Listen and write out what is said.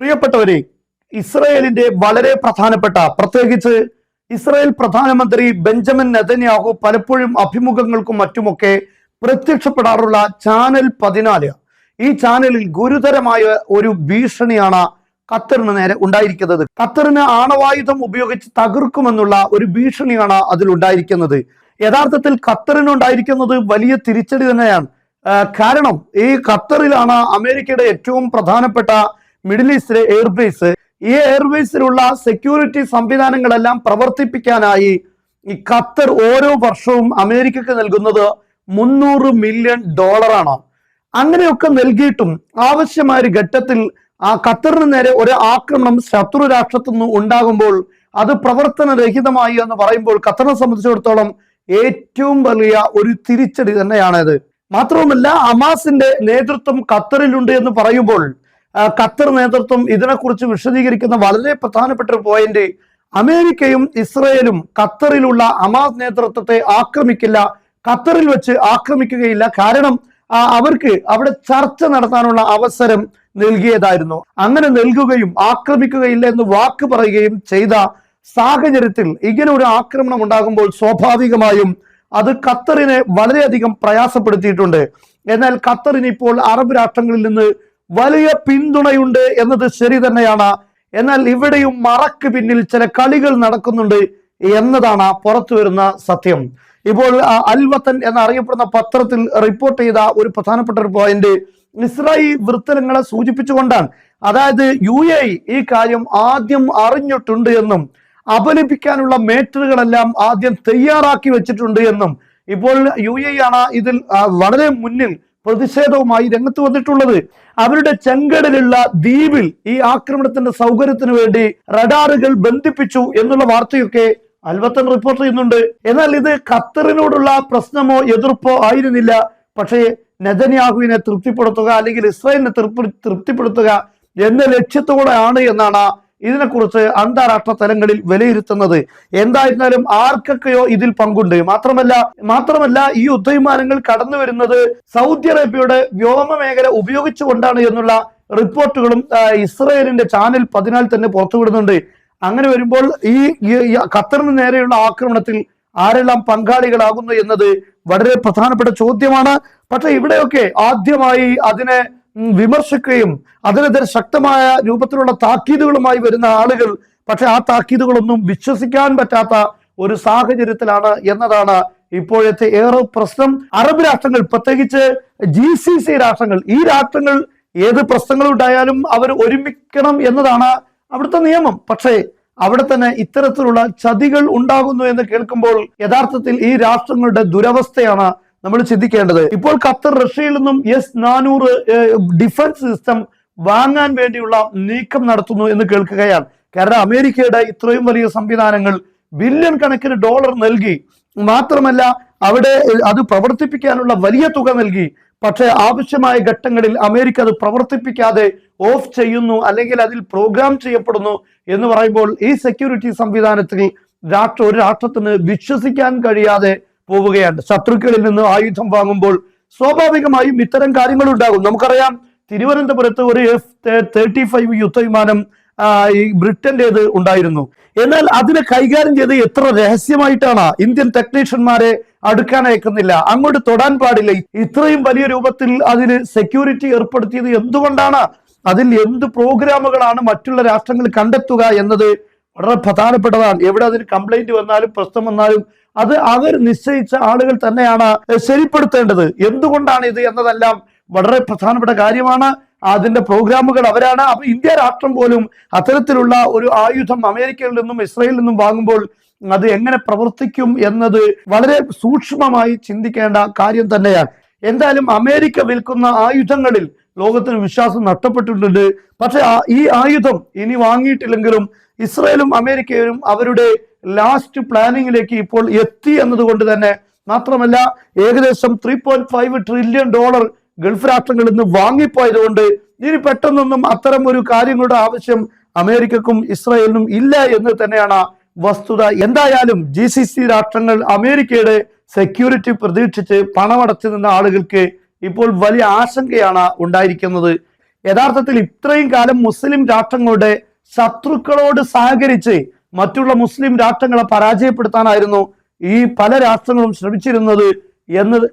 പ്രിയപ്പെട്ടവരെ ഇസ്രയേലിന്റെ വളരെ പ്രധാനപ്പെട്ട പ്രത്യേകിച്ച് ഇസ്രായേൽ പ്രധാനമന്ത്രി ബെഞ്ചമിൻ നെതന്യാഹു പലപ്പോഴും അഭിമുഖങ്ങൾക്കും മറ്റുമൊക്കെ പ്രത്യക്ഷപ്പെടാറുള്ള ചാനൽ പതിനാല്. ഈ ചാനലിൽ ഗുരുതരമായ ഒരു ഭീഷണിയാണ് ഖത്തറിന് നേരെ ഉണ്ടായിരിക്കുന്നത്. ഖത്തറിന് ആണവായുധം ഉപയോഗിച്ച് തകർക്കുമെന്നുള്ള ഒരു ഭീഷണിയാണ് അതിൽ ഉണ്ടായിരിക്കുന്നത്. യഥാർത്ഥത്തിൽ ഖത്തറിനുണ്ടായിരിക്കുന്നത് വലിയ തിരിച്ചടി തന്നെയാണ്. കാരണം ഈ ഖത്തറിലാണ് അമേരിക്കയുടെ ഏറ്റവും പ്രധാനപ്പെട്ട മിഡിൽ ഈസ്റ്റിലെ എയർബേസ് ഈ എയർവേസിലുള്ള സെക്യൂരിറ്റി സംവിധാനങ്ങളെല്ലാം പ്രവർത്തിപ്പിക്കാനായി ഈ ഖത്തർ ഓരോ വർഷവും അമേരിക്കക്ക് നൽകുന്നത് മുന്നൂറ് മില്യൺ ഡോളറാണ്. അങ്ങനെയൊക്കെ നൽകിയിട്ടും ആവശ്യമായ ഒരു ഘട്ടത്തിൽ ആ ഖത്തറിന് നേരെ ഒരു ആക്രമണം ശത്രു രാഷ്ട്രത്തു നിന്ന് ഉണ്ടാകുമ്പോൾ അത് പ്രവർത്തനരഹിതമായി എന്ന് പറയുമ്പോൾ ഖത്തറിനെ സംബന്ധിച്ചിടത്തോളം ഏറ്റവും വലിയ ഒരു തിരിച്ചടി തന്നെയാണിത്. മാത്രവുമല്ല അമാസിന്റെ നേതൃത്വം ഖത്തറിലുണ്ട് എന്ന് പറയുമ്പോൾ ഖത്തർ നേതൃത്വം ഇതിനെക്കുറിച്ച് വിശദീകരിക്കുന്ന വളരെ പ്രധാനപ്പെട്ട ഒരു പോയിന്റ് അമേരിക്കയും ഇസ്രയേലും ഖത്തറിലുള്ള അമാസ് നേതൃത്വത്തെ ആക്രമിക്കില്ല. ഖത്തറിൽ വെച്ച് ആക്രമിക്കുകയില്ല. കാരണം അവർക്ക് അവിടെ ചർച്ച നടത്താനുള്ള അവസരം നൽകിയതായിരുന്നു. അങ്ങനെ നൽകുകയും ആക്രമിക്കുകയില്ല എന്ന് വാക്ക് പറയുകയും ചെയ്ത സാഹചര്യത്തിൽ ഇങ്ങനെ ഒരു ആക്രമണം ഉണ്ടാകുമ്പോൾ സ്വാഭാവികമായും അത് ഖത്തറിനെ വളരെയധികം പ്രയാസപ്പെടുത്തിയിട്ടുണ്ട്. എന്നാൽ ഖത്തറിന് ഇപ്പോൾ അറബ് രാഷ്ട്രങ്ങളിൽ നിന്ന് വലിയ പിന്തുണയുണ്ട് എന്നത് ശരി തന്നെയാണ്. എന്നാൽ ഇവിടെയും മറക്ക് പിന്നിൽ ചില കളികൾ നടക്കുന്നുണ്ട് എന്നതാണ് പുറത്തു വരുന്ന സത്യം. ഇപ്പോൾ അൽവത്തൻ അൽ വത്തൻ എന്നറിയപ്പെടുന്ന പത്രത്തിൽ റിപ്പോർട്ട് ചെയ്ത ഒരു പ്രധാനപ്പെട്ട ഒരു പോയിന്റ് ഇസ്രായേൽ വൃത്തലങ്ങളെ സൂചിപ്പിച്ചുകൊണ്ടാണ്. അതായത് യു എ ഈ കാര്യം ആദ്യം അറിഞ്ഞിട്ടുണ്ട് എന്നും അപലപിക്കാനുള്ള മേറ്ററുകളെല്ലാം ആദ്യം തയ്യാറാക്കി വെച്ചിട്ടുണ്ട് എന്നും. ഇപ്പോൾ യു എ ആണ് ഇതിൽ വളരെ മുന്നിൽ പ്രതിഷേധവുമായി രംഗത്ത് വന്നിട്ടുള്ളത്. അവരുടെ ചെങ്കടലുള്ള ദ്വീപിൽ ഈ ആക്രമണത്തിന്റെ സൗകര്യത്തിന് വേണ്ടി റഡാറുകൾ ബന്ധിപ്പിച്ചു എന്നുള്ള വാർത്തയൊക്കെ അൽവത്തൻ റിപ്പോർട്ട് ചെയ്യുന്നുണ്ട്. എന്നാൽ ഇത് ഖത്തറിനോടുള്ള പ്രശ്നമോ എതിർപ്പോ ആയിരുന്നില്ല. പക്ഷേ നെതന്യാഹുവിനെ തൃപ്തിപ്പെടുത്തുക അല്ലെങ്കിൽ ഇസ്രായേലിനെ തൃപ്തി തൃപ്തിപ്പെടുത്തുക എന്ന ലക്ഷ്യത്തോടെയാണ് എന്നാണ് ഇതിനെക്കുറിച്ച് അന്താരാഷ്ട്ര തലങ്ങളിൽ വിലയിരുത്തുന്നത് എന്തായിരുന്നാലും ആർക്കൊക്കെയോ ഇതിൽ പങ്കുണ്ട്. മാത്രമല്ല മാത്രമല്ല ഈ യുദ്ധവിമാനങ്ങൾ കടന്നു വരുന്നത് സൗദി അറേബ്യയുടെ വ്യോമ മേഖല ഉപയോഗിച്ചുകൊണ്ടാണ് എന്നുള്ള റിപ്പോർട്ടുകളും ഇസ്രയേലിന്റെ ചാനൽ പതിനാല് തന്നെ പുറത്തുവിടുന്നുണ്ട്. അങ്ങനെ വരുമ്പോൾ ഈ ഖത്തറിന് നേരെയുള്ള ആക്രമണത്തിൽ ആരെല്ലാം പങ്കാളികളാകുന്നു എന്നത് വളരെ പ്രധാനപ്പെട്ട ചോദ്യമാണ്. പക്ഷെ ഇവിടെയൊക്കെ ആദ്യമായി അതിനെ വിമർശിക്കുകയും അതിനെതിരെ ശക്തമായ രൂപത്തിലുള്ള താക്കീതുകളുമായി വരുന്ന ആളുകൾ. പക്ഷെ ആ താക്കീതുകളൊന്നും വിശ്വസിക്കാൻ പറ്റാത്ത ഒരു സാഹചര്യത്തിലാണ് എന്നതാണ് ഇപ്പോഴത്തെ ഏറെ പ്രശ്നം. അറബ് രാഷ്ട്രങ്ങൾ പ്രത്യേകിച്ച് ജി സി സി രാഷ്ട്രങ്ങൾ ഈ രാഷ്ട്രങ്ങൾ ഏത് പ്രശ്നങ്ങൾ ഉണ്ടായാലും അവർ ഒരുമിക്കണം എന്നതാണ് അവിടുത്തെ നിയമം. പക്ഷേ അവിടെ തന്നെ ഇത്തരത്തിലുള്ള ചതികൾ ഉണ്ടാകുന്നു എന്ന് കേൾക്കുമ്പോൾ യഥാർത്ഥത്തിൽ ഈ രാഷ്ട്രങ്ങളുടെ ദുരവസ്ഥയാണ് നമ്മൾ ചിന്തിക്കേണ്ടത്. ഇപ്പോൾ ഖത്തർ റഷ്യയിൽ നിന്നും എസ് നാനൂറ് ഡിഫൻസ് സിസ്റ്റം വാങ്ങാൻ വേണ്ടിയുള്ള നീക്കം നടത്തുന്നു എന്ന് കേൾക്കുകയാണ്. കാരണം അമേരിക്കയുടെ ഇത്രയും വലിയ സംവിധാനങ്ങൾ ബില്യൺ കണക്കിന് ഡോളർ നൽകി. മാത്രമല്ല അവിടെ അത് പ്രവർത്തിപ്പിക്കാനുള്ള വലിയ തുക നൽകി. പക്ഷേ ആവശ്യമായ ഘട്ടങ്ങളിൽ അമേരിക്ക അത് പ്രവർത്തിപ്പിക്കാതെ ഓഫ് ചെയ്യുന്നു അല്ലെങ്കിൽ അതിൽ പ്രോഗ്രാം ചെയ്യപ്പെടുന്നു എന്ന് പറയുമ്പോൾ ഈ സെക്യൂരിറ്റി സംവിധാനത്തിൽ രാഷ്ട്ര ഒരു രാഷ്ട്രത്തിന് വിശ്വസിക്കാൻ കഴിയാതെ പോവുകയാണ്. ശത്രുക്കളിൽ നിന്ന് ആയുധം വാങ്ങുമ്പോൾ സ്വാഭാവികമായും ഇത്തരം കാര്യങ്ങൾ ഉണ്ടാകും. നമുക്കറിയാം തിരുവനന്തപുരത്ത് ഒരു എഫ് തേർട്ടി ഫൈവ് യുദ്ധവിമാനം ഈ ബ്രിട്ടന്റേത് ഉണ്ടായിരുന്നു. എന്നാൽ അതിനെ കൈകാര്യം ചെയ്ത് എത്ര രഹസ്യമായിട്ടാണ് ഇന്ത്യൻ ടെക്നീഷ്യന്മാരെ അടുക്കാൻ അയക്കുന്നില്ല. അങ്ങോട്ട് തൊടാൻ പാടില്ല. ഇത്രയും വലിയ രൂപത്തിൽ അതിന് സെക്യൂരിറ്റി ഏർപ്പെടുത്തിയത് എന്തുകൊണ്ടാണ്? അതിൽ എന്ത് പ്രോഗ്രാമുകളാണ് മറ്റുള്ള രാഷ്ട്രങ്ങൾ കണ്ടെത്തുക എന്നത് വളരെ പ്രധാനപ്പെട്ടതാണ്. എവിടെ അതിന് കംപ്ലൈന്റ് വന്നാലും പ്രശ്നം വന്നാലും അത് അവർ നിശ്ചയിച്ച ആളുകൾ തന്നെയാണ് ശരിപ്പെടുത്തേണ്ടത്. എന്തുകൊണ്ടാണ് ഇത് എന്നതെല്ലാം വളരെ പ്രധാനപ്പെട്ട കാര്യമാണ്. അതിന്റെ പ്രോഗ്രാമുകൾ അവരാണ്. അപ്പൊ ഇന്ത്യ രാഷ്ട്രം പോലും അത്തരത്തിലുള്ള ഒരു ആയുധം അമേരിക്കയിൽ നിന്നും ഇസ്രയേലിൽ നിന്നും വാങ്ങുമ്പോൾ അത് എങ്ങനെ പ്രവർത്തിക്കും എന്നത് വളരെ സൂക്ഷ്മമായി ചിന്തിക്കേണ്ട കാര്യം തന്നെയാണ്. എന്തായാലും അമേരിക്ക വിൽക്കുന്ന ആയുധങ്ങളിൽ ലോകത്തിന് വിശ്വാസം നഷ്ടപ്പെട്ടിട്ടുണ്ട്. പക്ഷെ ഈ ആയുധം ഇനി വാങ്ങിയിട്ടില്ലെങ്കിലും ഇസ്രയേലും അമേരിക്കയും അവരുടെ ലാസ്റ്റ് പ്ലാനിങ്ങിലേക്ക് ഇപ്പോൾ എത്തി എന്നതുകൊണ്ട് തന്നെ മാത്രമല്ല ഏകദേശം three point five trillion dollar Gulf രാഷ്ട്രങ്ങളിൽ നിന്ന് വാങ്ങിപ്പോയതുകൊണ്ട് ഇനി പെട്ടെന്നൊന്നും അത്തരം ഒരു കാര്യങ്ങളുടെ ആവശ്യം അമേരിക്കക്കും ഇസ്രായേലിനും ഇല്ല എന്ന് തന്നെയാണ് വസ്തുത. എന്തായാലും ജി സി സി രാഷ്ട്രങ്ങൾ അമേരിക്കയുടെ സെക്യൂരിറ്റി പ്രതീക്ഷിച്ച് പണമടച്ചു നിന്ന ആളുകൾക്ക് ഇപ്പോൾ വലിയ ആശങ്കയാണ് ഉണ്ടായിരിക്കുന്നത്. യഥാർത്ഥത്തിൽ ഇത്രയും കാലം മുസ്ലിം രാഷ്ട്രങ്ങളുടെ ശത്രുക്കളോട് സഹകരിച്ച് മറ്റുള്ള മുസ്ലിം രാഷ്ട്രങ്ങളെ പരാജയപ്പെടുത്താനായിരുന്നു ഈ പല രാഷ്ട്രങ്ങളും ശ്രമിച്ചിരുന്നത് എന്നത്